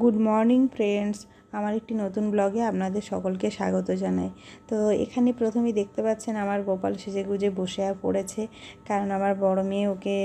Good morning friends. আমার একটি নতুন ব্লগে আপনাদের সকলকে স্বাগত জানাই। তো এখানে প্রথমেই দেখতে পাচ্ছেন আমার গোপাল সেজে গুজে বসে পড়েছে, কারণ আমার বড় মেয়ে ওকে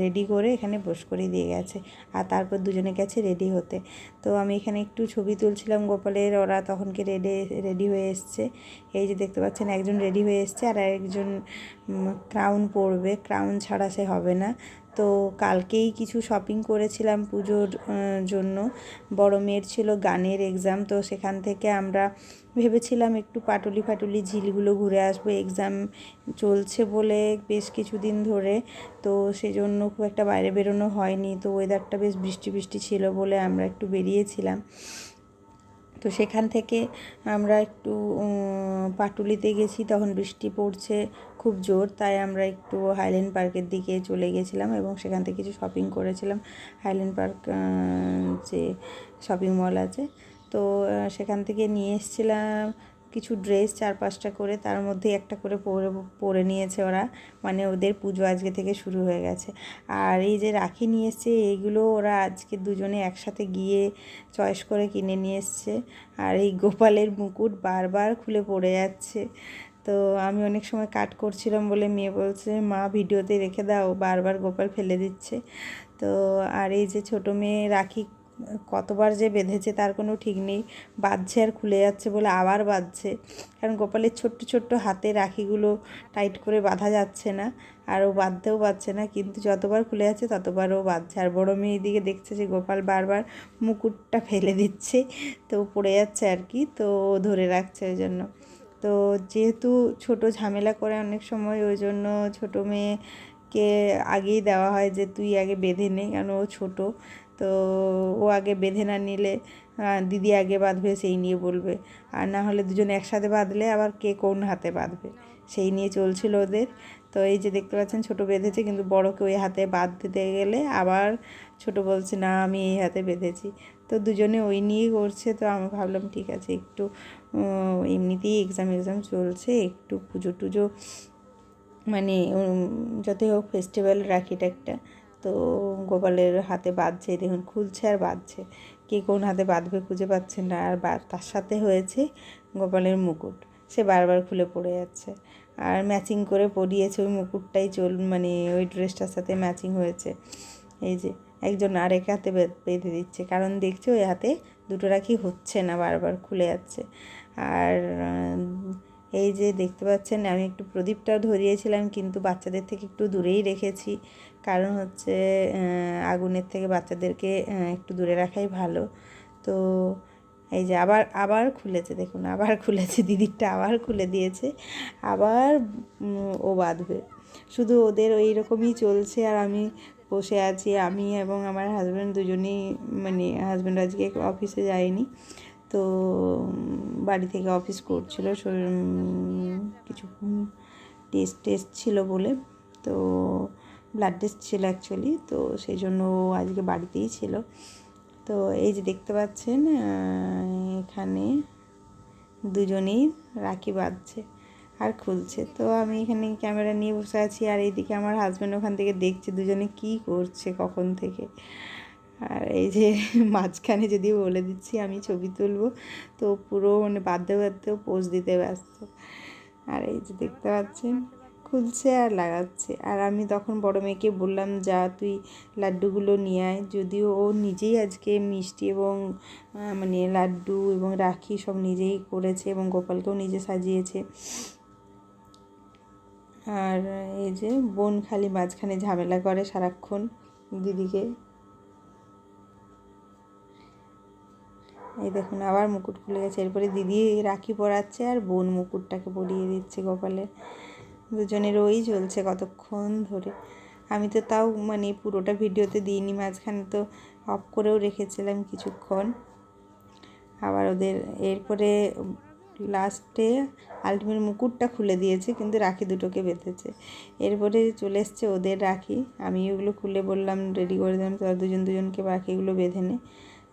রেডি করে এখানে বস করে দিয়ে গেছে, আর তারপর দুজনে গেছে রেডি হতে। তো আমি এখানে একটু ছবি তুলছিলাম গোপালের, ওরা তখনকে রেডি রেডি হয়ে এসছে। এই যে দেখতে পাচ্ছেন একজন রেডি হয়ে এসছে, আর একজন ক্রাউন পরবে। ক্রাউন ছাড়া সে হবে না। তো কালকেই কিছু শপিং করেছিলাম পুজোর জন্য। বড় মেয়ের ছিল গানের এক্সাম তো সেখান থেকে আমরা ভেবেছিলাম একটু পাটুলি ফাটুলি ঝিলগুলো ঘুরে আসব। এক্সাম চলছে বলে বেশ কিছুদিন ধরে, তো সেজন্য খুব একটা বাইরে বেরোনো হয়নি। তো ওয়েদারটা বেশ বৃষ্টি বৃষ্টি ছিল বলে আমরা একটু বেরিয়েছিলাম। তো সেখান থেকে আমরা একটু পাটুলিতে গেছি। তখন বৃষ্টি পড়ছে, খুব জোর। তাই আমরা একটু হাইল্যান্ড পার্কের দিকে চলে গেছিলাম এবং সেখান থেকে কিছু শপিং করেছিলাম। হাইল্যান্ড পার্ক যে শপিং মল আছে। তো সেখান থেকে নিয়ে এসেছিলাম। কিছু ড্রেস চার পাঁচটা করে, তার মধ্যে একটা করে পরে পরে নিয়েছে ওরা। মানে ওদের পুজো আজকে থেকে শুরু হয়ে গেছে। আর এই যে রাখি নিয়ে এসছে এইগুলো ওরা আজকে দুজনে একসাথে গিয়ে চয়েস করে কিনে নিয়ে এসছে। আর এই গোপালের মুকুট বারবার খুলে পড়ে যাচ্ছে। তো আমি অনেক সময় কাট করছিলাম বলে মেয়ে বলছে, মা, ভিডিওতে রেখে দাও, বারবার গোপাল ফেলে দিচ্ছে। তো আর এই যে ছোটো মেয়ে রাখি কতবার যে বেঁধেছে তার কোনো ঠিক নেই। বাঁধছে আর খুলে যাচ্ছে বলে আবার বাঁধছে। কারণ গোপালের ছোট্ট ছোট্ট হাতে রাখিগুলো টাইট করে বাঁধা যাচ্ছে না। আর ও বাঁধতেও পারছে না। কিন্তু যতবার খুলে যাচ্ছে ততবার ও বাঁধছে। আর বড়ো মেয়ে দিকে দেখছে যে গোপাল বারবার মুকুটটা ফেলে দিচ্ছে। তো পড়ে যাচ্ছে আর কি। তো ধরে রাখছে ওই জন্য। তো যেহেতু ছোট ঝামেলা করে অনেক সময়, ওই জন্য ছোটো মেয়েকে আগেই দেওয়া হয় যে তুই আগে বেঁধে নে। কেন ও ছোটো। তো ও আগে বেঁধে না নিলে দিদি আগে বাঁধবে, সেই নিয়ে বলবে। আর না হলে দুজন একসাথে বাঁধলে আবার কে কোন হাতে বাঁধবে? সেই নিয়ে চলছিল ওদের। তো এই যে দেখতে পাচ্ছেন, ছোট বেঁধেছে, কিন্তু বড়কে ওই হাতে বাঁধ দিতে গেলে আবার ছোট বলছে, না, আমি এই হাতে বেঁধেছি। তো দুজনে ওই নিয়েই করছে। তো আমি ভাবলাম, ঠিক আছে, একটু এমনিতেই এক্সাম এক্সাম চলছে, একটু পুজো টুজো মানে যতই হোক ফেস্টিভ্যাল রাখিটা একটা। তো গোপালের হাতে বাঁধছে, দেখুন খুলছে আর বাঁধছে। কে কোন হাতে বাঁধবে খুঁজে পাচ্ছে না। আর তার সাথে হয়েছে গোপালের মুকুট। সে বারবার খুলে পড়ে যাচ্ছে। আর ম্যাচিং করে পরিয়েছে ওই মুকুটটাই চল মানে ওই ড্রেসটার সাথে ম্যাচিং হয়েছে। এই যে, একজন আরেক হাতে বেঁধে দিচ্ছে। কারণ দেখছে ওই হাতে দুটো রাখি হচ্ছে না, বারবার খুলে যাচ্ছে। আর এই যে দেখতে পাচ্ছেন, আমি একটু প্রদীপটাও ধরিয়েছিলাম, কিন্তু বাচ্চাদের থেকে একটু দূরেই রেখেছি। কারণ হচ্ছে আগুনের থেকে বাচ্চাদেরকে একটু দূরে রাখাই ভালো। তো এই যে আবার আবার খুলেছে, দেখুন, আবার খুলেছে দিদিরটা আবার খুলে দিয়েছে, আবার ও বাঁধবে। শুধু ওদের ওই রকমই চলছে আর আমি বসে আছি, আমি এবং আমার হাজব্যান্ড দুজনেই মানে হাজব্যান্ড আজকে অফিসে যায়নি। তো বাড়ি থেকে অফিস করছিল কিছু টেস্ট টেস্ট ছিল বলে। তো ব্লাড টেস্ট ছিল অ্যাকচুয়ালি তো সেই জন্য আজকে বাড়িতেই ছিল। তো এই যে দেখতে পাচ্ছেন এখানে দুজনেই রাখি বাঁধছে আর খুলছে। তো আমি এখানে ক্যামেরা নিয়ে বসে আছি আর এইদিকে আমার হাজব্যান্ড ওখান থেকে দেখছে দুজনে কি করছে, কখন থেকে। আর এই যে মাঝখানে যদি বলে দিচ্ছি, আমি ছবি তুলবো, তো পুরো মানে বাঁধতে বাঁধতেও পোজ দিতে ব্যস্ত। আর এই যে দেখতে পাচ্ছেন খুলছে আর লাগাচ্ছে। আর আমি তখন বড় মেয়েকে বললাম, যা তুই লাড্ডুগুলো নিয়ে আয়। যদিও ও নিজেই আজকে মিষ্টি এবং মানে লাড্ডু এবং রাখি সব নিজেই করেছে এবং গোপালকেও নিজে সাজিয়েছে। আর এই যে বোন খালি মাঝখানে ঝামেলা করে সারাক্ষণ দিদিকে। এই দেখুন, আবার মুকুট খুলে গেছে। এরপরে দিদি রাখি পরাচ্ছে আর বোন মুকুটটাকে পরিয়ে দিচ্ছে গোপালে দুজনের ওই চলছে কতক্ষণ ধরে। আমি তো তাও মানে পুরোটা ভিডিওতে দিইনি, মাঝখানে তো অফ করেও রেখেছিলাম কিছুক্ষণ। আবার ওদের এরপরে লাস্টে আলটিমেট মুকুটটা খুলে দিয়েছে, কিন্তু রাখি দুটোকে বেঁধেছে। এরপরে চলে এসছে ওদের রাখি। আমি ওগুলো খুলে বললাম রেডি করে দিলাম তারা দুজন দুজনকে রাখিগুলো বেঁধে নে।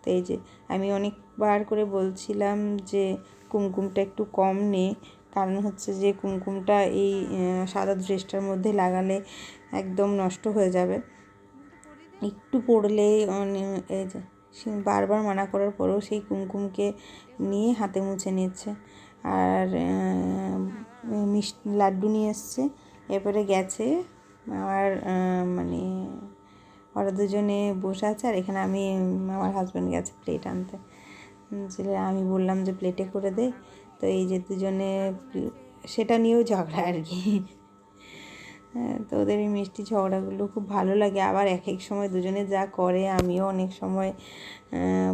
তো এই যে আমি অনেকবার করে বলছিলাম যে কুমকুমটা একটু কম নে কারণ হচ্ছে যে কুমকুমটা এই সাদা ড্রেসটার মধ্যে লাগালে একদম নষ্ট হয়ে যাবে। একটু পড়লে যে বারবার মানা করার পরেও সেই কুমকুমকে নিয়ে হাতে মুছে নিচ্ছে। আর মিষ্টি লাড্ডু নিয়ে এসছে, এরপরে গেছে, আমার মানে ওরা দুজনে বসে আছে, আর এখানে আমি, আমার হাজব্যান্ড গেছে প্লেট আনতে। আমি বললাম যে প্লেটে করে দে তো এই যে দুজনে সেটা নিয়েও ঝগড়া আর কি। হ্যাঁ, তো ওদের এই মিষ্টি ঝগড়াগুলো খুব ভালো লাগে। আবার এক এক সময় দুজনে যা করে আমিও অনেক সময়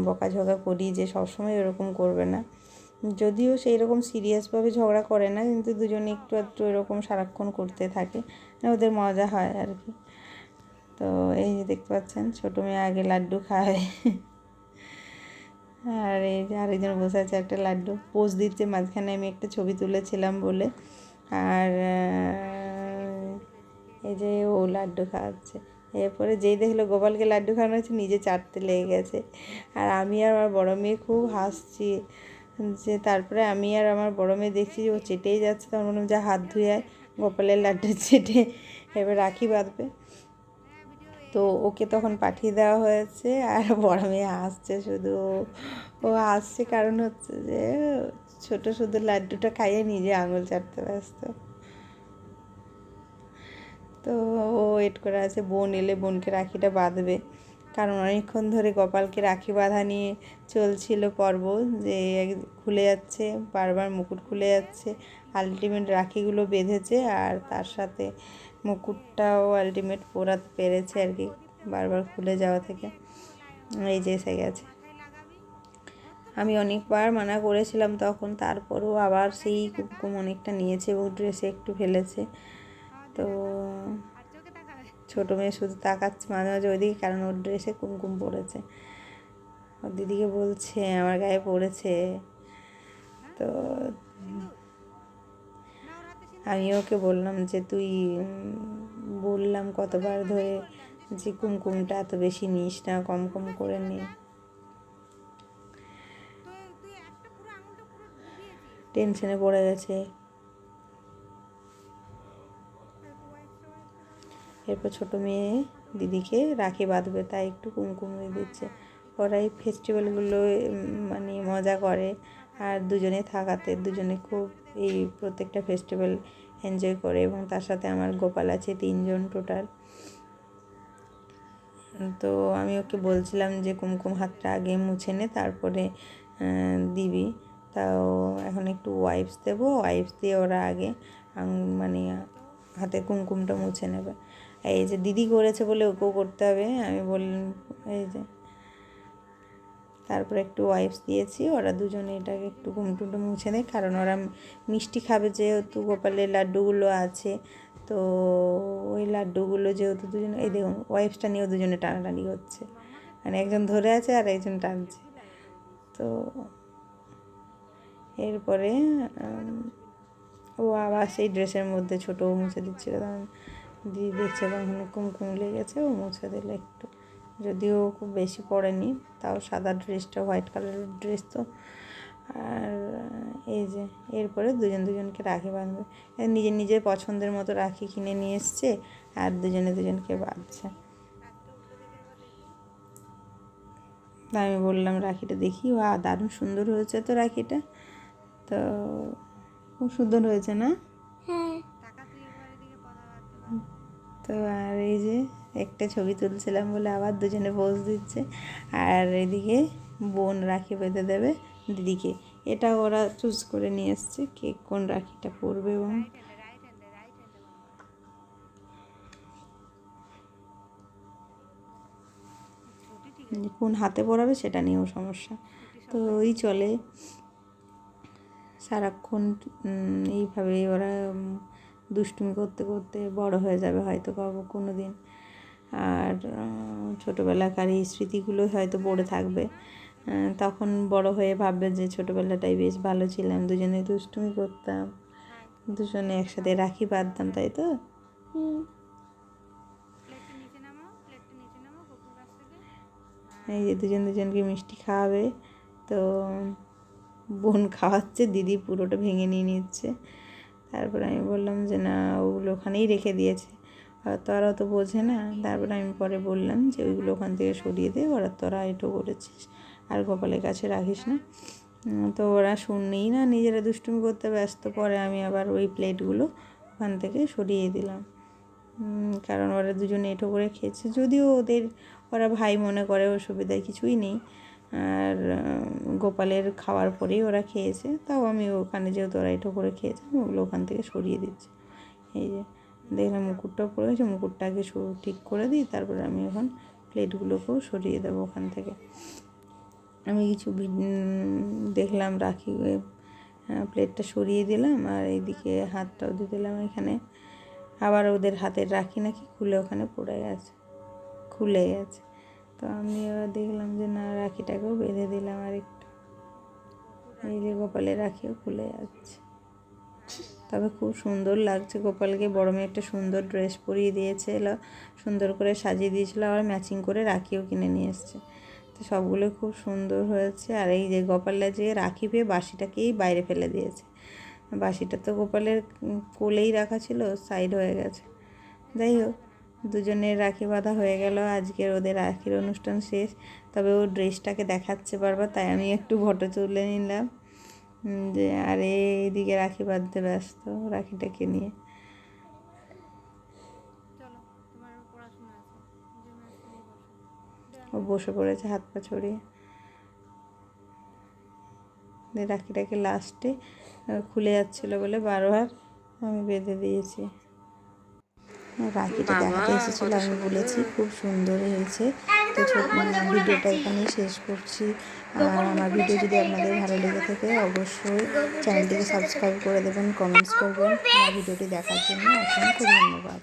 বকাঝকা করি যে সবসময় এরকম করবে না। যদিও সেই রকম সিরিয়াসভাবে ঝগড়া করে না কিন্তু দুজনে একটু একটু এরকম সারাক্ষণ করতে থাকে ওদের মজা হয় আর কি। তো এই যে দেখতে পাচ্ছেন ছোটো মেয়ে আগে লাড্ডু খায়। আর এই যে আরেকজন বসে আছে, একটা লাড্ডু। পোজ দিচ্ছে, মাঝখানে আমি একটা ছবি তুলেছিলাম বলে। আর এই যে ও লাড্ডু খাওয়াচ্ছে। এরপরে যেই দেখল গোপালকে লাড্ডু খাওয়ানো হচ্ছে, নিজে চাটতে লেগে গেছে। আর আমি আর আমার বড় মেয়ে খুব হাসছি যে তারপরে আমি আর আমার বড় মেয়ে দেখছি যে ও চেটেই যাচ্ছে। তখন বললাম যা হাত ধুয়ে গোপালের লাড্ডু চেটে। এবার রাখি বাঁধবে। তো ওকে তখন পাঠিয়ে দেওয়া হয়েছে আর বড় মেয়ে আসছে শুধু। ও আসছে কারণ হচ্ছে যে ছোট শুধু লাড্ডুটা খাইয়ে নিজে আঙুল চাটতে ব্যস্ত। তো ও ওয়েট করে আছে, বোন এলে বোনকে রাখিটা বাঁধবে। কারণ অনেকক্ষণ ধরে গোপালকে রাখি বাঁধা নিয়ে চলছিল পর্ব যে খুলে যাচ্ছে, বারবার মুকুট খুলে যাচ্ছে আলটিমেট রাখিগুলো বেঁধেছে আর তার সাথে মুকুটটাও আলটিমেট পরাতে পেরেছে আর কি, বারবার খুলে যাওয়া থেকে। এই যে এসে গেছে। আমি অনেকবার মানা করেছিলাম তখন, তারপরেও আবার সেই কুমকুম অনেকটা নিয়েছে এবং ড্রেসে একটু ফেলেছে। তো ছোটো মেয়ে শুধু তাকাচ্ছে মাঝে মাঝে ওইদিকে, কারণ ওর ড্রেসে কুমকুম পড়েছে। ওর দিদিকে বলছে, আমার গায়ে পড়েছে। তো আমি ওকে বললাম যে, তুই বললাম কতবার ধরে যে, কুমকুমটা এত বেশি নিস না, কম কম করে নি। টেনশনে পড়ে গেছে। এরপর ছোটো মেয়ে দিদিকে রাখি বাঁধবে, তাই একটু কুমকুম দিচ্ছে। ওরাই ফেস্টিভ্যালগুলো মানে মজা করে। আর দুজনে থাকাতে, দুজনে খুব এই প্রত্যেকটা ফেস্টিভ্যাল এনজয় করে এবং তার সাথে আমার গোপাল আছে তিনজন টোটাল তো আমি ওকে বলছিলাম যে কুমকুম হাতটা আগে মুছে নে, তারপরে দিবি। তাও এখন একটু ওয়াইপস দেবো ওয়াইপস দিয়ে ওরা আগে মানে হাতে কুমকুমটা মুছে নেবে। এই যে দিদি করেছে বলে ওকেও করতে হবে, আমি বললাম, এই যে তারপরে একটু ওয়াইপস দিয়েছি। ওরা দুজনে এটাকে একটু কুমটুমটা মুছে নেয়, কারণ ওরা মিষ্টি খাবে যেহেতু, গোপালের লাড্ডুগুলো আছে। তো ওই লাড্ডুগুলো যেহেতু দুজনে, এই দেখুন ওয়াইপসটা নিয়েও দুজনে টানাটানি হচ্ছে মানে একজন ধরে আছে আর একজন টানছে। তো এরপরে ও আবার সেই ড্রেসের মধ্যে ছোটো মুছে দিচ্ছিল। তখন দিদি দেখছে তখন কুমকুম লেগেছে, ও মুছে দিল একটু। যদিও খুব বেশি পড়েনি তাও সাদা ড্রেসটা হোয়াইট কালারের ড্রেস তো। আর এই যে এরপরে দুজন দুজনকে রাখি বাঁধবে। নিজের নিজের পছন্দের মতো রাখি কিনে নিয়ে এসছে আর দুজনে দুজনকে বাঁধছে। তা আমি বললাম রাখিটা দেখি। বা দারুণ সুন্দর হয়েছে তো রাখিটা। তো খুব সুন্দর হয়েছে না? তো আর এই যে একটা ছবি তুলছিলাম বলে আবার দুজনে পোজ দিচ্ছে। আর এদিকে বোন রাখি বেঁধে দেবে দিদিকে। এটা ওরা চুজ করে নিয়ে এসছে কে কোন রাখিটা পরবে এবং কোন হাতে পরাবে সেটা নিয়েও সমস্যা। তো ওই চলে। সারাক্ষণ এইভাবেই ওরা দুষ্টুমি করতে করতে বড় হয়ে যাবে হয়তো কোনো দিন আর ছোটোবেলাকার এই স্মৃতিগুলো হয়তো পড়ে থাকবে। তখন বড় হয়ে ভাববে যে ছোটোবেলাটাই বেশ ভালো ছিলাম দুজনে দুষ্টুমি করতাম দুজনে একসাথে রাখি বাঁধতাম তাই তো? এই যে দুজন দুজনকে মিষ্টি খাওয়াবে তো বোন খাওয়াচ্ছে দিদি পুরোটা ভেঙে নিয়ে নিচ্ছে। তারপরে আমি বললাম যে না ওগুলো ওখানেই রেখে দিয়েছে। ওরা তো বোঝে না। তারপরে আমি পরে বললাম যে ওইগুলো ওখান থেকে সরিয়ে দে, ওরা তোরা এটো করেছিস। আর গোপালের কাছে রাখিস না। তো ওরা শুনলেই না, নিজেরা দুষ্টুমি করতে ব্যস্ত। পরে আমি আবার ওই প্লেটগুলো ওখান থেকে সরিয়ে দিলাম। কারণ ওরা দুজনে এটো করে খেয়েছে। যদিও ওদের, ওরা ভাই মনে করে অসুবিধা কিছুই নেই। আর গোপালের খাওয়ার পরেই ওরা খেয়েছে। তাও আমি ওখানে যেহেতু ওরা এটো করে খেয়েছে, আমি ওগুলো ওখান থেকে সরিয়ে দিচ্ছি। এই যে। দেখলাম মুকুটটাও পড়ে গেছে, মুকুটটাকে ঠিক করে দিই, তারপরে আমি এখন প্লেটগুলোকেও সরিয়ে দেবো ওখান থেকে। আমি কিছু দেখলাম, রাখি প্লেটটা সরিয়ে দিলাম, আর এইদিকে হাতটাও দিয়ে দিলাম এখানে। আবার ওদের হাতের রাখি নাকি খুলে ওখানে পড়ে গেছে, খুলে গেছে। তো আমি এবার দেখলাম যে না, রাখিটাকেও বেঁধে দিলাম আর একটু এই যে গোপালের রাখিও খুলে যাচ্ছে। তবে খুব সুন্দর লাগছে। গোপালকে বড় মেয়ে একটা সুন্দর ড্রেস পরিয়ে দিয়েছিল সুন্দর করে সাজিয়ে দিয়েছিল, আবার ম্যাচিং করে রাখিও কিনে নিয়ে এসছে। তো সবগুলো খুব সুন্দর হয়েছে। আর এই যে গোপালটা যে রাখি পেয়ে বাসিটাকেই বাইরে ফেলে দিয়েছে। বাসিটা তো গোপালের কোলেই রাখা ছিল সাইড হয়ে গেছে। যাই হোক, দুজনের রাখি বাঁধা হয়ে গেল। আজকের ওদের রাখির অনুষ্ঠান শেষ। তবে ও ড্রেসটাকে দেখাচ্ছে বারবার, তাই আমি একটু ফটো তুলে নিলাম। যে আর এইদিকে রাখি বাঁধতে ব্যস্ত রাখিটাকে নিয়ে। চলো তোমার পড়াশোনা আছে। যে ম্যাথ নিয়ে ও বসে পড়েছে হাত পা ছড়িয়ে। দিয়ে রাখিটাকে লাস্টে খুলে যাচ্ছিল বলে বারবার আমি বেঁধে দিয়েছি। রাখিটা দেখাতে এসেছিল আমি বলেছি খুব সুন্দর হয়েছে। তো ছোট ভিডিওটা এখানেই শেষ করছি। আর আমার ভিডিও যদি আপনাদের ভালো লেগে থাকে, অবশ্যই চ্যানেলটিকে সাবস্ক্রাইব করে দেবেন কমেন্টস করবেন। আমার ভিডিওটি দেখার জন্য অসংখ্য ধন্যবাদ।